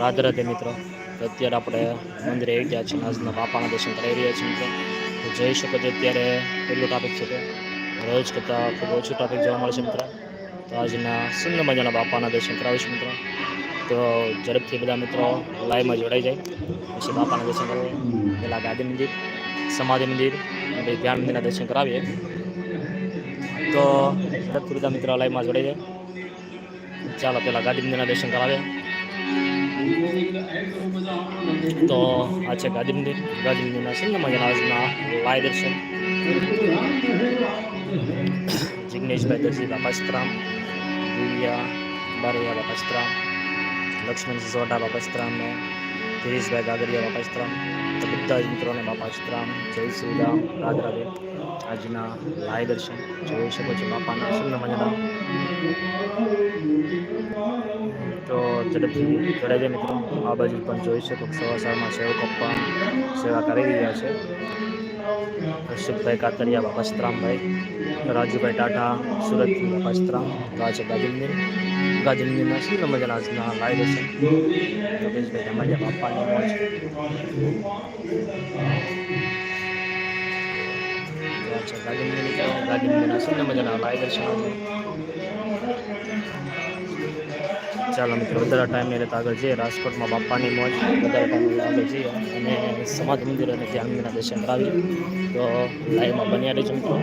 રાધે રાધે મિત્રો. અત્યારે આપણે મંદિરે આવી ગયા છીએ આજના બાપાના દર્શન કરાવી રહ્યા છીએ મિત્રો. જોઈ શકો છો અત્યારે કેટલું ટ્રાફિક છે તે. રોજ કરતાં ખૂબ ઓછું ટ્રાફિક જોવા મળે છે મિત્રો. તો આજના સુંદર મજાના બાપાના દર્શન કરાવીશું મિત્રો. તો ઝડપથી બધા મિત્રો લાઈવમાં જોડાઈ જાય. પછી બાપાના દર્શન કરાવે. પહેલાં ગાંધી મંદિર, સમાધિ મંદિર, અને ધ્યાન મંદિરના દર્શન કરાવીએ. તો ઝડપથી બધા મિત્રો લાઈવમાં જોડાઈ જાય. ચાલો પહેલાં ગાંધી મંદિરના દર્શન કરાવીએ. તો આ છે ગાંધી મંદિર ગાંધી મંદિરના સુંદર મજાના આજના લાય દર્શન. જિગ્નેશભાઈ દરજી બાપાસ્તરામ દિવ્યા બારૈયા બાપાસ્તરામ લક્ષ્મણ સિસોટા બાપાસ્તરામ ને ગિરીશભાઈ ગાગરિયા બાપાસ્તરામ તો બધા જ મિત્રોને બાપાસ્તરામ જય શ્રી રામ રાધે રાધે આજના લાય દર્શન જોઈ શકો છો બાપાના સુંદર મજાના તો ઝડપથી જોડાઈ મિત્રો આ બાજુ પણ જોઈ શકો સવા સવાર સવારમાં સેવકો પણ સેવા કરી રહ્યા છે કશ્યપભાઈ કાતરિયા બાપાસ્તરામભાઈ રાજુભાઈ ટાટા સુરતથી બાપાસ્તરામ રાજ ગાજિંદર ગાજિંદરના સુંદર મજાના આજના લાઈવ હશે ધમાજા બાપાની મોજ અચ્છા ગાજિંદર મિત્રો ગાજિંદરના સુંદર મજાના લાઈવ દર્શન છે ચાલો મિત્રો વધારે ટાઈમ નહીં રહેતા આગળ જઈએ રાજકોટમાં બાપાની મોજ વધારે ટાઈમ આગળ જઈએ અને સમાજ મંદિર અને ધ્યાન દર્શન કરાવીએ તો લાઈવમાં બન્યા રહેજો મિત્રો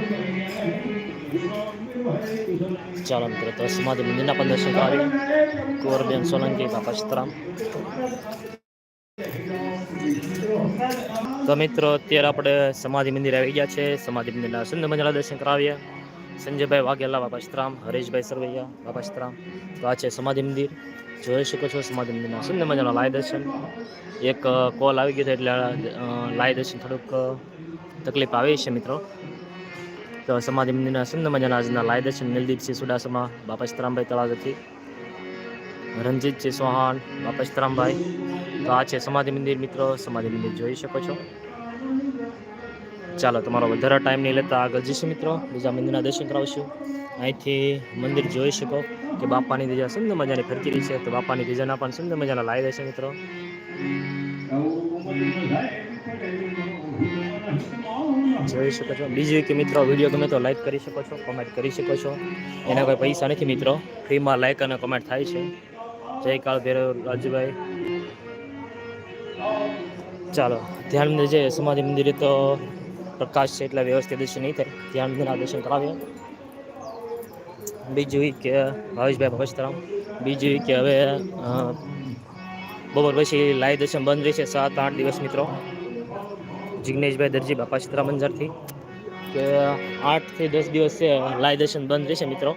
ચાલો મિત્રો, તો સમાધિ મંદિરના પણ દર્શન કરાવીએ કુંવરબેન સોલંકી, બાપા સીતારામ. તો મિત્રો, અત્યારે આપણે સમાધિ મંદિર આવી ગયા છે. સમાધિ મંદિરના સુંદર મજાના દર્શન કરાવીએ. સંજયભાઈ વાઘેલા બાપાશ્રામ હરેશભાઈ સરવૈયા બાપાશ્રામ તો આ છે સમાધિ મંદિર. જોઈ શકો છો સમાધિ મંદિરના સુંદર મજાના લાય દર્શન. એક કોલ આવી ગયો એટલે લાય દર્શન થોડુંક તકલીફ આવી છે મિત્રો. તો સમાધિ મંદિરના સુંદર મજાના આજના લાય દર્શન નિલદીપસિંહ સુડાસમા, બાપા સીતારામભાઈ તળાવથી રણજીતસિંહ ચૌહાણ, બાપા સીતારામભાઈ તો આ છે સમાધિ મંદિર મિત્રો. સમાધિ મંદિર જોઈ શકો છો. ચાલો, તમારો વધારે ટાઈમ નહીં લેતા આગળ જઈશું મિત્રો. બીજા મંદિરના દર્શન કરાવશું. અહીંથી મંદિર જોઈ શકો કે બાપાની ધજા સુંદર મજાની ફરકી રહી છે. તો બાપાની ધજાના પણ સુંદર મજાના લાવી દેશે મિત્રો. જોઈ શકો છો. બીજું કે મિત્રો વીડિયો ગમે તો લાઈક કરી શકો છો કોમેન્ટ કરી શકો છો. એના કોઈ પૈસા નથી મિત્રો. ફ્રીમાં લાઈક અને કોમેન્ટ થાય છે. જય કાળ ભૈરવ રાજુભાઈ. ચાલો, ધ્યાન મંદિર જે સમાધિ મંદિરે તો પ્રકાશ છે એટલે વ્યવસ્થિત દર્શન નહીં થાય. ધ્યાન મંદિરના દર્શન કરાવ્યા બીજું કે, ભાવેશભાઈ ભગતરામ બીજું કે હવે બપોર પછી લાઈવ દર્શન બંધ રહેશે સાત આઠ દિવસ મિત્રો. જિગ્નેશભાઈ દરજી, બાપા સીતરા મંજરથી કે આઠથી દસ દિવસ છે લાઈવ દર્શન બંધ રહેશે મિત્રો.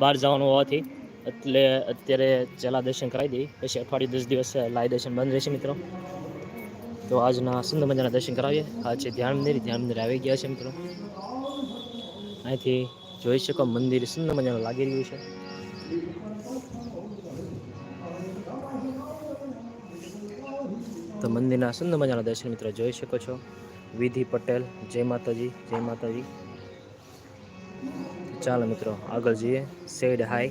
બહાર જવાનું હોવાથી. એટલે અત્યારે ચલા દર્શન કરાવી દઈએ. પછી અઠવાડિયે દસ દિવસ લાય દર્શન બંધ રહેશે મિત્રો. તો આજના સુંદર મજાના દર્શન કરાવીએ. આ છે ધ્યાન મંદિર ધ્યાન મંદિર આવી ગયા છે મિત્રો. અહીંથી જોઈ શકો મંદિર સુંદર મજાનું લાગી રહ્યું છે. તો મંદિરના સુંદર મજાના દર્શન મિત્રો જોઈ શકો છો. વિધિ પટેલ, જય માતાજી જય માતાજી. ચાલો મિત્રો, આગળ જઈએ. સેડ હાઈ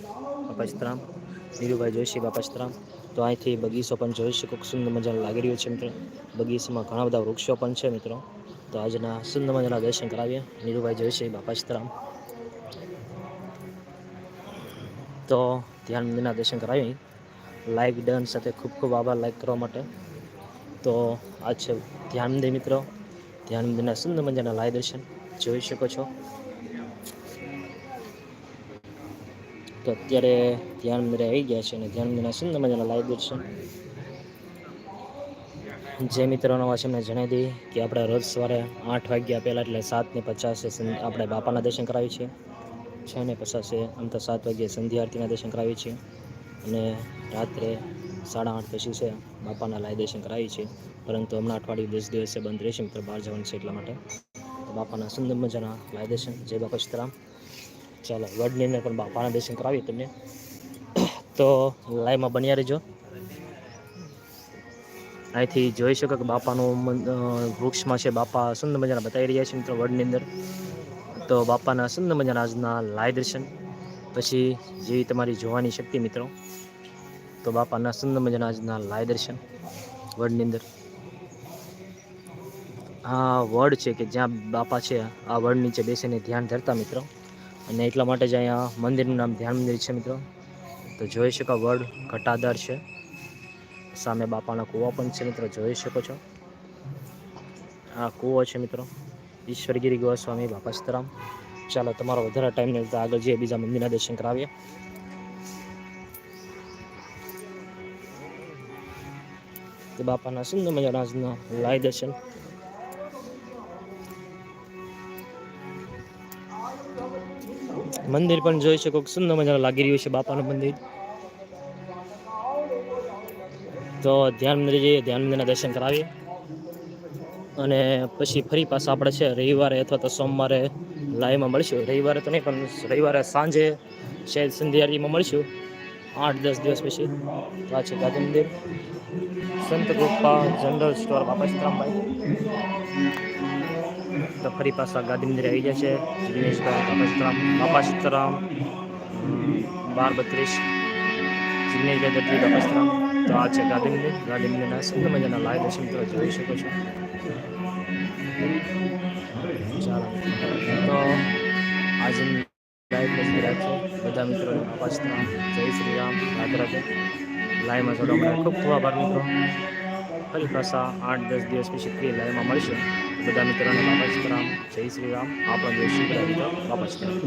બાપાસ્તરામ નીરુભાઈ જોશી બાપાસ્તરામ તો અહીંથી બગીચો પણ જોઈ શકો સુંદર મજાનો લાગી રહ્યો છે મિત્રો. બગીચામાં ઘણા બધા વૃક્ષો પણ છે મિત્રો. તો આજના સુંદર મજાના દર્શન કરાવીએ. નીરુભાઈ જોશી બાપાસ્તરામ તો ધ્યાન મંદિરના દર્શન કરાવી લાઈક, ડન સાથે ખૂબ ખૂબ આભાર. લાઈક કરવા માટે. તો આ છે ધ્યાન મંદિર મિત્રો. ધ્યાન મંદિરના સુંદર મજાના લાય દર્શન. જોઈ શકો છો. તો અત્યારે ધ્યાન મંદિરે આવી ગયા છે અને ધ્યાન મંદિરના સુંદર મજાના લાય દર્શન. જે મિત્રોનો વાત એમને જણાવી દઈએ કે આપણે રોજ સવારે આઠ વાગ્યા પહેલાં એટલે સાત ને પચાસે આપણે બાપાના દર્શન કરાવીએ છીએ. છ ને પચાસે આમ તો સાત વાગ્યે સંધ્યા આરતીના દર્શન કરાવીએ છીએ. અને રાત્રે સાડા આઠ પછી છે, બાપાના લાય દર્શન કરાવીએ છે. પરંતુ હમણાં અઠવાડિયું દસ દિવસે બંધ રહેશે, મિત્રો, બહાર જવાનું છે એટલા માટે. તો બાપાના સુંદર મજાના લાય જય બાપા સીતરામ. ચાલો વડની અંદર પણ બાપાના દર્શન કરાવીએ તમને. તો લાઈવમાં બન્યા રહેજો. અહીંથી જોઈ શકો કે બાપાનું વૃક્ષમાં છે, બાપા સુંદર મજાના બતાવી રહ્યા છે, મિત્રો, વડની અંદર. તો બાપાના સુંદર મજાના આજના લાય દર્શન. પછી જેવી તમારી જોવાની શક્તિ, મિત્રો. તો બાપાના સુંદર મજાના આજના લાય દર્શન વડની અંદર. આ વડ છે કે જ્યાં બાપા છે, આ વડ નીચે બેસીને ધ્યાન ધરતા મિત્રો. અને એટલા માટે જ અહીંયા મંદિરનું નામ ધ્યાન મંદિર છે મિત્રો. તો જોઈ શકો વડ ઘટાદાર છે. સામે બાપાના કૂવા પણ છે મિત્રો, જોઈ શકો છો. આ કૂવો છે મિત્રો. ઈશ્વરગીરી ગોસ્વામી બાપા સીતારામ ચાલો, તમારો વધારે ટાઈમ નહીં આગળ જઈએ, બીજા મંદિરના દર્શન કરાવીએ. તો બાપાના સુંદર મજાના લાઈ દર્શન મંદિર પણ જોઈ શકો સુંદર મજાનું લાગી રહ્યું છે બાપાનું મંદિર. તો ધ્યાન મંદિર જઈએ, ધ્યાન મંદિરના દર્શન કરાવીએ. અને પછી ફરી પાછા આપણે છે રવિવારે અથવા તો સોમવારે લાઈવમાં મળીશું. રવિવારે તો નહીં, પણ રવિવારે સાંજે શાયદ સંધ્યારીમાં મળીશું. આઠ દસ દિવસ પછી. તો આ છે ગાંધી મંદિર. સંત ગોપા જનરલ સ્ટોર બાપા સીતરામભાઈ. તો ફરી પાછા ગાંધીનગર આવી જશે જિગ્નેશભાઈ, બાપા સીતરામ બાપા સીતરામ બાર બત્રીસ. જિગ્નેશભાઈ દત્રી બાપા સીતરામ. તો આ છે ગાંધીનગર મંદિર. ગાંધી મંદિરના સુંદર મજાના લાઈવ દર્શન તમે જોઈ શકો છો. તો આજે લાઈવ દર્શન રાખીએ બધા મિત્રો બાપા સીતરામ, જય શ્રી રામ. રાધે રાધે લાઈવમાં જોડવા ખૂબ ખૂબ આભાર મિત્રો. ફરી પાછા આઠ દસ દિવસ પછી ફ્રી લાઈવમાં મળીશું. બધા મિત્રોને બાપા સીતરામ જય શ્રી રામ. આપણો બાપા સીતરામ